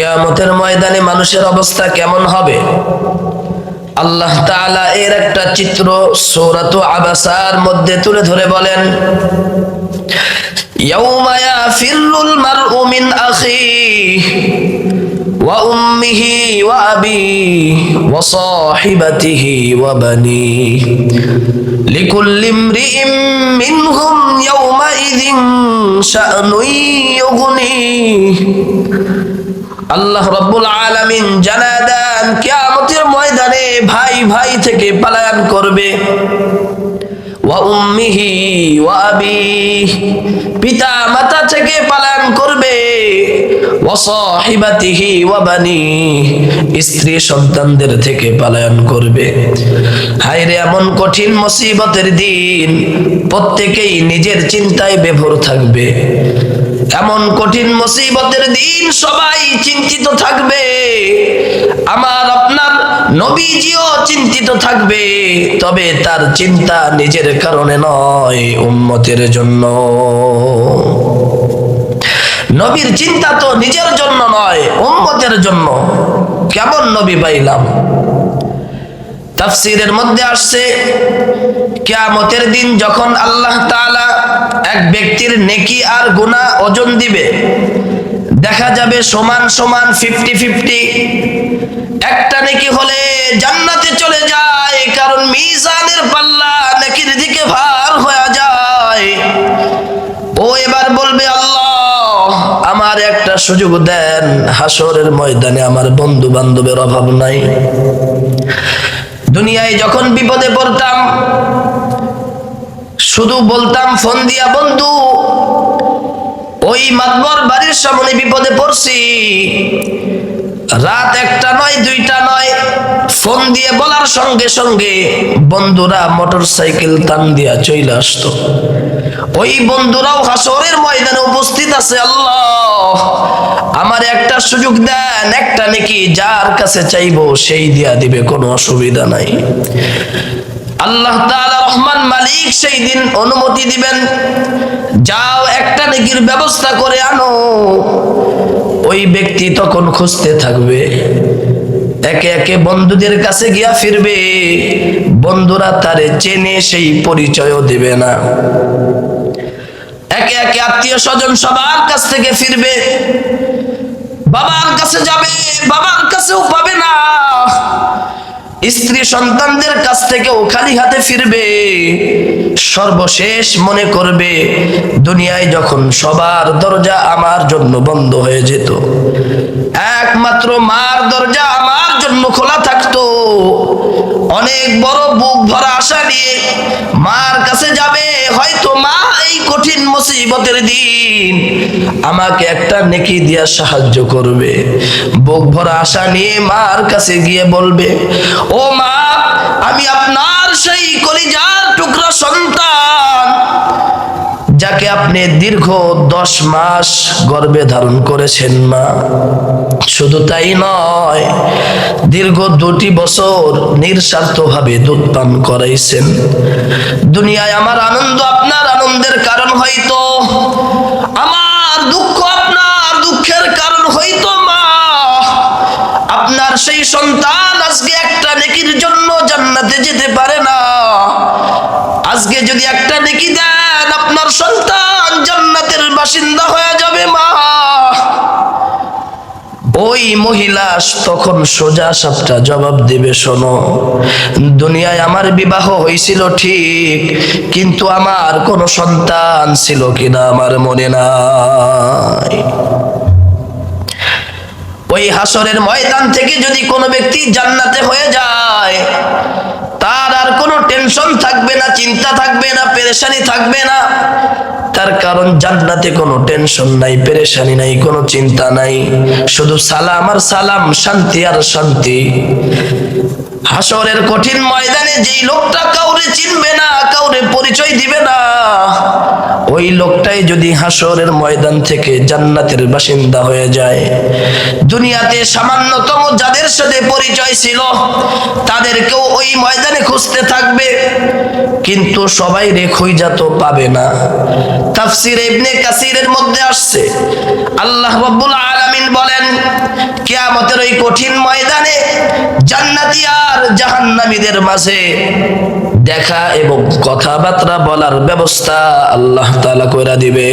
কেয়ামতের ময়দানে মানুষের অবস্থা কেমন হবে আল্লাহ তাআলা এর একটা চিত্র সূরাত আবাসার মধ্যে তুলে ধরে বলেন ইয়াউমা ইয়াফিরুল মারউ মিন আখিহি وأمه وأبيه وصاحبته وبنيه لكل امرئ منهم يومئذ شأن يغنيه আল্লাহ রব্বুল আলামিন জানা দেন, কিয়ামতের ময়দানে ভাই ভাই থেকে পালায়ন করবে। পিতা মাতা থেকে করবে। স্ত্রী সন্তানদের থেকে করবে। এমন কঠিন মুসিবতের দিন প্রত্যেকেই নিজের চিন্তায় বেভর থাকবে। এমন কঠিন মুসিবতের দিন সবাই চিন্তিত থাকবে। আমার আপনার নবীজিও চিন্তিত থাকবে, তবে তার চিন্তা নিজের কারণে নয়, উম্মতের জন্য। নবীর চিন্তা তো নিজের জন্য নয়, উম্মতের জন্য। কেমন নবী পাইলাম? তাফসিরের মধ্যে আসছে, কিয়ামতের দিন যখন আল্লাহ তাআলা এক ব্যক্তির নেকি আর গুনাহ ওজন দিবে। দেখা যাবে সমান সমান ফিফটি ফিফটি। একটা নেকি হলে জান্নাতে চলে যায়, কারণ মিজানের পাল্লা নেকির দিকে ভার হয়ে যায়। ও এবার বলবে, আল্লাহ, আমার একটা সুযোগ দেন। হাসরের ময়দানে আমার বন্ধু বান্ধবের অভাব নাই। দুনিয়ায় যখন বিপদে পড়তাম শুধু বলতাম, ফোন দিয়া, বন্ধু, ওই মাতবর বাড়ির সামনে বিপদে পড়ছি। রাত একটা নয়, দুইটা নয়, ফোন দিয়ে বলার সঙ্গে সঙ্গে বন্ধুরা মোটর সাইকেল টান দিয়া চলে আসতো। ওই বন্ধুরাও হাসরের ময়দানে উপস্থিত আছে, আল্লাহ, আমার একটা সুযোগ দেন, একটা নাকি যার কাছে চাইব, সেই দিয়া দিবে, কোনো অসুবিধা নাই। আল্লাহ রহমান মালিক সেই দিন অনুমতি দিবেন, যাও একটা নেকির ব্যবস্থা করে আনো। ওই ব্যক্তি তখন খুঁজতে থাকবে, একে একে বন্ধুদের কাছে গিয়া ফিরবে, বন্ধুরা তারে চেনে সেই পরিচয়ও দেবে না। একে একে আত্মীয় স্বজন সবার কাছ থেকে ফিরবে, বাবার কাছে যাবে, বাবার কাছেও পাবে না। স্ত্রী সন্তানদের কাছ থেকেও খালি হাতে ফিরবে, সর্বশেষ মনে করবে, দুনিয়ায় যখন সবার দরজা আমার জন্য বন্ধ হয়ে যেত। একমাত্র মার দরজা আমার জন্য খোলা থাকতো। অনেক বড় বুক ভরা আশা নিয়ে মার কাছে যাবে, হয়তো মা কঠিন মুসিবতের দিন। আমাকে একটা নেকি দিয়া সাহায্য করবে। বুক ভরা আশা নিয়ে মার কাছে গিয়ে বলবে, ও মা, আমি আপনার সেই কলিজার টুকরা সন্তান, যাকে আপনি দীর্ঘ দশ মাস গর্বে ধারণ করেছেন মা। শুধু তাই নয়, দীর্ঘ দুটি বছর নিঃস্বার্থভাবে দুধ পান করাইছেন। দুনিয়ায় আমার আনন্দ আপনার আনন্দের কারণ হয়তো আমার দুঃখ আপনার দুঃখের কারণ হইতো মা। আপনার সেই সন্তান মহিলা তখন সোজা সাপটা জবাব দেবে, শোনো, দুনিয়ায় আমার বিবাহ হয়েছিল ঠিক, কিন্তু আমার কোনো সন্তান ছিল কিনা আমার মনে নাই। ওই হাসরের ময়দান থেকে যদি কোনো ব্যক্তি জান্নাতে হয়ে যায়, তার আর কোনো টেনশন থাকবে না, চিন্তা থাকবে না, পেরেশানি থাকবে না। তার কারণ জান্নাতে কোনো টেনশন নাই, পেরেশানি নাই, কোনো চিন্তা নাই। শুধু সালাম আর সালাম, শান্তি আর শান্তি। হাসরের কঠিন ময়দানে যেই লোকটা কাউরে চিনবে না, কাউরে পরিচয় দিবে না, ওই লোকটাই যদি হাসরের ময়দান থেকে জান্নাতের বাসিন্দা হয়ে যায়। দুনিয়াতে সামান্যতম যাদের সাথে পরিচয় ছিল, তাদেরকেও ওই ময়দানে খুঁজতে থাকবে, কিন্তু সবাই রে খুঁজা তো পাবে না। তাফসির ইবনে কাসিরের মধ্যে আসছে। আল্লাহ রাব্বুল আলামিন বলেন কেয়ামতের ওই কঠিন ময়দানে জান্নাতি আর জাহান্নামীদের মাঝে দেখা এবং কথাবার্তা বলার ব্যবস্থা আল্লাহ তাআলা কইরা দিবে